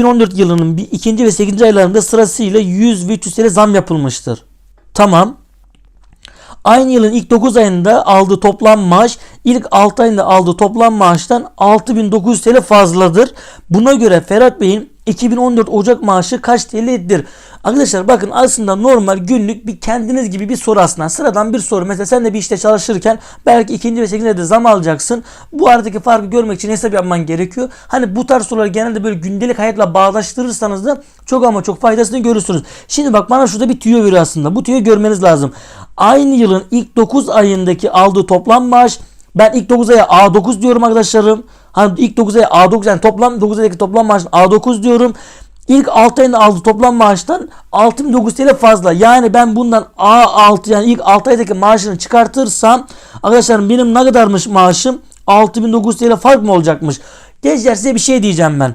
2014 yılının bir, ikinci ve 8. aylarında sırasıyla 100 ve 300 TL zam yapılmıştır. Tamam. Aynı yılın ilk 9 ayında aldığı toplam maaş ilk 6 ayında aldığı toplam maaştan 6900 TL fazladır. Buna göre Ferhat Bey'in 2014 Ocak maaşı kaç TL'dir? Arkadaşlar bakın aslında normal günlük bir kendiniz gibi bir soru aslında. Sıradan bir soru. Mesela sen de bir işte çalışırken belki ikinci ve 8. ayda zam alacaksın. Bu aradaki farkı görmek için hesap yapman gerekiyor. Hani bu tarz soruları genelde böyle gündelik hayatla bağdaştırırsanız da çok ama çok faydasını görürsünüz. Şimdi bak bana şurada bir tüyo veriyor aslında. Bu tüyoyu görmeniz lazım. Aynı yılın ilk 9 ayındaki aldığı toplam maaş ben ilk 9 aya A9 diyorum arkadaşlarım. Hani ilk 9 aya A9 yani toplam 9 aydaki toplam maaş A9 diyorum. İlk 6 ayında aldığı toplam maaştan 6900 TL fazla. Yani ben bundan A6 yani ilk 6 aydaki maaşını çıkartırsam arkadaşlarım benim ne kadarmış maaşım? 6900 TL fark mı olacakmış? Gençler size bir şey diyeceğim ben.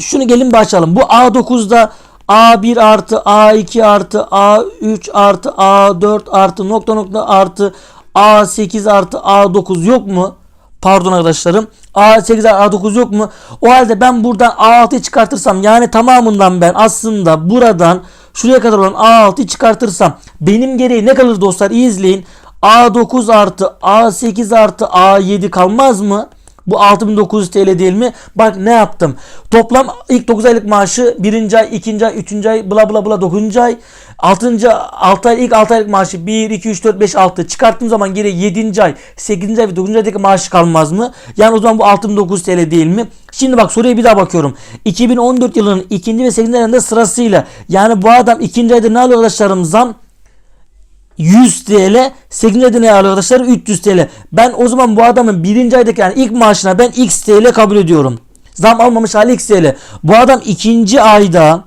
Şunu gelin başlayalım. Bu A9'da A1 artı A2 artı A3 artı A4 artı nokta nokta artı A8 artı A9 yok mu? Pardon arkadaşlarım. A8 A9 yok mu? O halde ben buradan A6'yı çıkartırsam yani tamamından ben aslında buradan şuraya kadar olan A6'yı çıkartırsam benim gereği ne kalır dostlar? İyi izleyin. A9 artı A8 artı A7 kalmaz mı? Bu 6900 TL değil mi? Bak ne yaptım. Toplam ilk 9 aylık maaşı 1. ay, 2. ay, 3. ay, bla bla bla 9. ay. 6. 6 ay ilk 6 aylık maaşı 1, 2, 3, 4, 5, 6 çıkarttığım zaman geri 7. ay, 8. ay ve 9. aydaki maaşı kalmaz mı? Yani o zaman bu 6900 TL değil mi? Şimdi bak soruya bir daha bakıyorum. 2014 yılının 2. ve 8. ayında sırasıyla yani bu adam 2. ayda ne alıyor arkadaşlarım zam? 100 TL 8. ayda ne arkadaşlar 300 TL. Ben o zaman bu adamın 1. aydaki yani ilk maaşına ben X TL kabul ediyorum. Zam almamış hali X TL. Bu adam ikinci ayda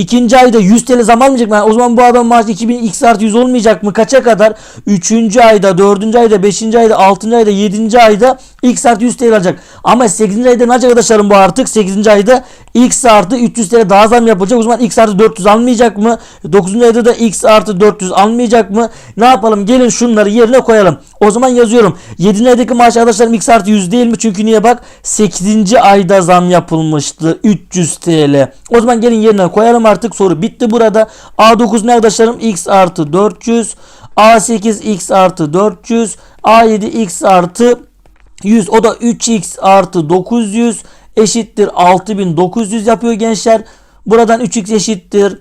ikinci ayda 100 TL zam almayacak mı? Yani o zaman bu adam maaşı 2000 X artı 100 olmayacak mı? Kaça kadar? 3. ayda, 4. ayda, 5. ayda, 6. ayda, 7. ayda X artı 100 TL alacak. Ama 8. ayda ne olacak arkadaşlarım bu artık? 8. ayda X artı 300 TL daha zam yapılacak. O zaman X artı 400 almayacak mı? 9. ayda da X artı 400 almayacak mı? Ne yapalım? Gelin şunları yerine koyalım. O zaman yazıyorum. 7. aydaki maaş arkadaşlarım X artı 100 değil mi? Çünkü niye bak? 8. ayda zam yapılmıştı. 300 TL. O zaman gelin yerine koyalım artık. Soru bitti burada. A9 ne arkadaşlarım? X artı 400. A8 X artı 400. A7 X artı 100 o da 3x artı 900 eşittir 6900 yapıyor gençler. Buradan 3x eşittir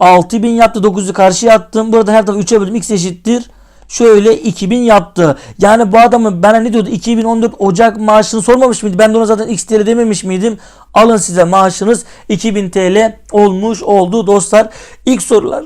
6000 yaptı 900'ü karşıya attım. Burada her tarafı 3'e böldüm x eşittir. Şöyle 2000 yaptı. Yani bu adamın bana ne diyordu? 2014 Ocak maaşını sormamış mıydı? Ben de ona zaten x TL dememiş miydim? Alın size maaşınız 2000 TL olmuş oldu dostlar. İlk sorular